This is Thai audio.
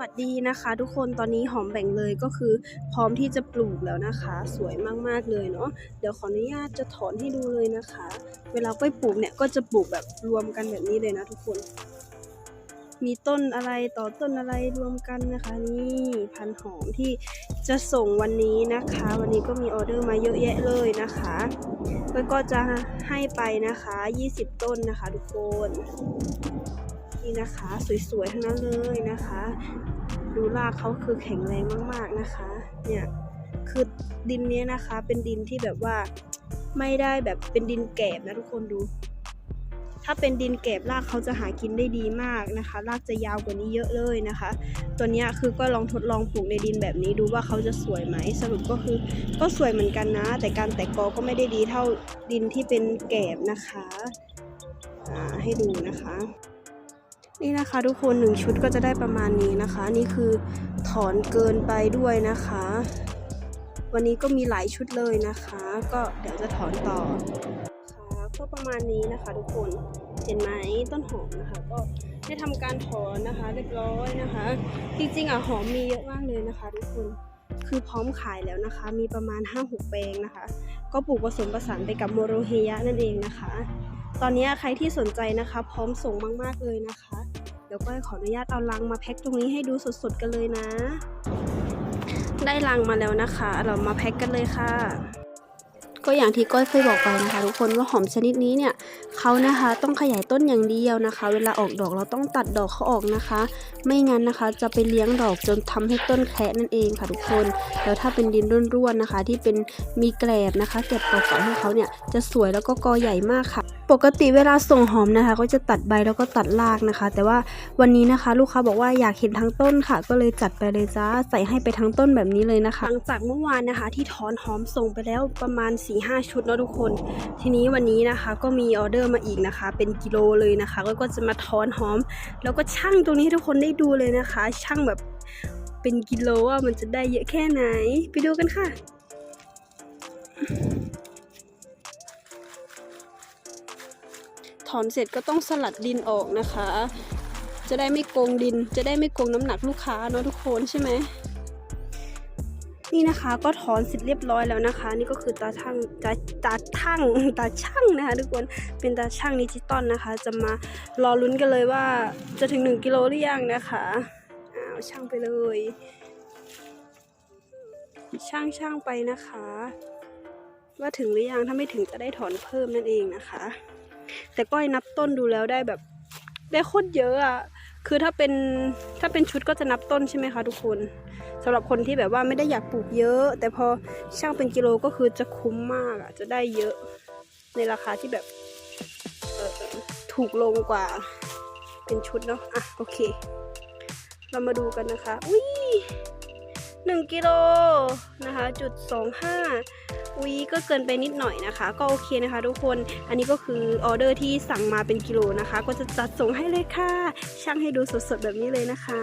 วัสดีนะคะทุกคนตอนนี้หอมแบ่งเลยก็คือพร้อมที่จะปลูกแล้วนะคะ สวยมากๆเลยเนาะเดี๋ยวขออนุญาตจะถอนให้ดูเลยนะคะ เวลาก้อยปลูกเนี่ยก็จะปลูกแบบรวมกันแบบนี้เลยนะทุกคน มีต้นอะไรต่อต้นอะไรรวมกันนะคะ นี่พันหอมที่จะส่งวันนี้นะคะ วันนี้ก็มีออเดอร์มาเยอะแยะเลยนะคะก็จะให้ไปนะคะ 20 ต้นนะคะ ทุกคน นี่นะคะ สวยๆทั้งนั้นเลยนะคะ ดูรากเขาคือแข็งแรงมากๆนะคะ เนี่ยคือดินเนี้ยนะคะ เป็นดินที่แบบว่าไม่ได้แบบเป็นดินแกบนะทุกคนดู ถ้าเป็นดินแกบรากเขาจะหากินได้ดีมากนะคะ รากจะยาวกว่านี้เยอะเลยนะคะ ตัวเนี้ยคือก็ลองทดลองปลูกในดินแบบนี้ดูว่าเขาจะสวยไหมสรุปก็คือก็สวยเหมือนกันนะ แต่การแตกกอก็ไม่ได้ดีเท่าดินที่เป็นแกบนะคะให้ดูนะคะ นี่นะคะทุกคนหนึ่งชุดก็จะได้ประมาณนี้นะคะ นี่คือถอนเกินไปด้วยนะคะ วันนี้ก็มีหลายชุดเลยนะคะ ก็เดี๋ยวจะถอนต่อค่ะก็ประมาณนี้นะคะทุกคนเห็นไหมต้นหอมนะคะ ก็ได้ทำการถอนนะคะเรียบร้อยนะคะ จริงๆอะหอมมีเยอะมากเลยนะคะทุกคนคือพร้อมขายแล้วนะคะ มีประมาณ 5-6 แปลงนะคะ ก็ปลูกผสมผสานไปกับโมโรเฮยะนั่นเองนะคะ ตอนนี้ใครที่สนใจนะคะ พร้อมส่งมาก ๆ เลยนะคะ เดี๋ยวก็ขออนุญาตเอาลังมาแพ็คตรงนี้ให้ดูสดๆกันเลยนะ ได้ลังมาแล้วนะคะ เรามาแพ็คกันเลยค่ะ ก็อย่างที่ก้อยเคยบอกไปนะคะ ทุกคนว่าหอมชนิดนี้เนี่ยเขานะคะต้องขยายต้นอย่างเดียวนะคะ เวลาออกดอกเราต้องตัดดอกเขาออกนะคะ ไม่งั้นนะคะ จะไปเลี้ยงดอกจนทำให้ต้นแคะนั่นเองค่ะทุกคนแล้วถ้าเป็นดินร่วนๆนะคะ ที่เป็นมีแกลบนะคะ เก็บเก่าๆให้เขาเนี่ยจะสวยแล้วก็กอใหญ่มากค่ะ ปกติเวลาส่งหอมนะคะ ก็จะตัดใบแล้วก็ตัดรากนะคะ แต่ว่าวันนี้นะคะ ลูกค้าบอกว่าอยากเห็นทั้งต้นค่ะ ก็เลยจัดไปเลยจ้าใส่ให้ไปทั้งต้นแบบนี้เลยนะคะ หลังจากเมื่อวานนะคะ ที่ถอนหอมส่งไปแล้วประมาณ4ีหชุดเนาะทุกคน ทีนี้วันนี้นะคะ ก็มีออเดอร์มาอีกนะคะ เป็นกิโลเลยนะคะแล้วก็จะมาถอนหอม แล้วก็ช่างตรงนี้ให้ทุกคนได้ดูเลยนะคะ ช่างแบบเป็นกิโลว่ามันจะได้เยอะแค่ไหน ไปดูกันค่ะ ถอนเสร็จก็ต้องสลัดดินออกนะคะ จะได้ไม่โกงดิน จะได้ไม่โกงน้ำหนักลูกค้าเนาะทุกคนใช่ไหมนี่นะคะก็ถอนเสร็จเรียบร้อยแล้วนะคะ นี่ก็คือตาช่างตาตาช่างตาช่างนะคะ ทุกคนเป็นตาช่างดิจิตอลนะคะ จะมารอลุ้นกันเลยว่าจะถึง 1กิโลหรือยังนะคะอ้าวช่างไปเลย ช่างช่างไปนะคะ ว่าถึงหรือยังถ้าไม่ถึงจะได้ถอนเพิ่มนั่นเองนะคะ แต่ก้อยนับต้นดูแล้วได้แบบได้โคตรเยอะอะคือถ้าเป็นถ้าเป็นชุดก็จะนับต้นใช่ไหมคะทุกคนสำหรับคนที่แบบว่าไม่ได้อยากปลูกเยอะ แต่พอช่างเป็นกิโลก็คือจะคุ้มมากอะจะได้เยอะในราคาที่แบบถูกลงกว่าเป็นชุดเนาะอะโอเค เรามาดูกันนะคะ อุ้ยหนึ่งกิโลนะคะจุดสองห้า อุ๊ยก็เกินไปนิดหน่อยนะคะ ก็โอเคนะคะ ทุกคนอันนี้ก็คือออเดอร์ที่สั่งมาเป็นกิโลนะคะ ก็จะจัดส่งให้เลยค่ะช่างให้ดูสดๆแบบนี้เลยนะคะ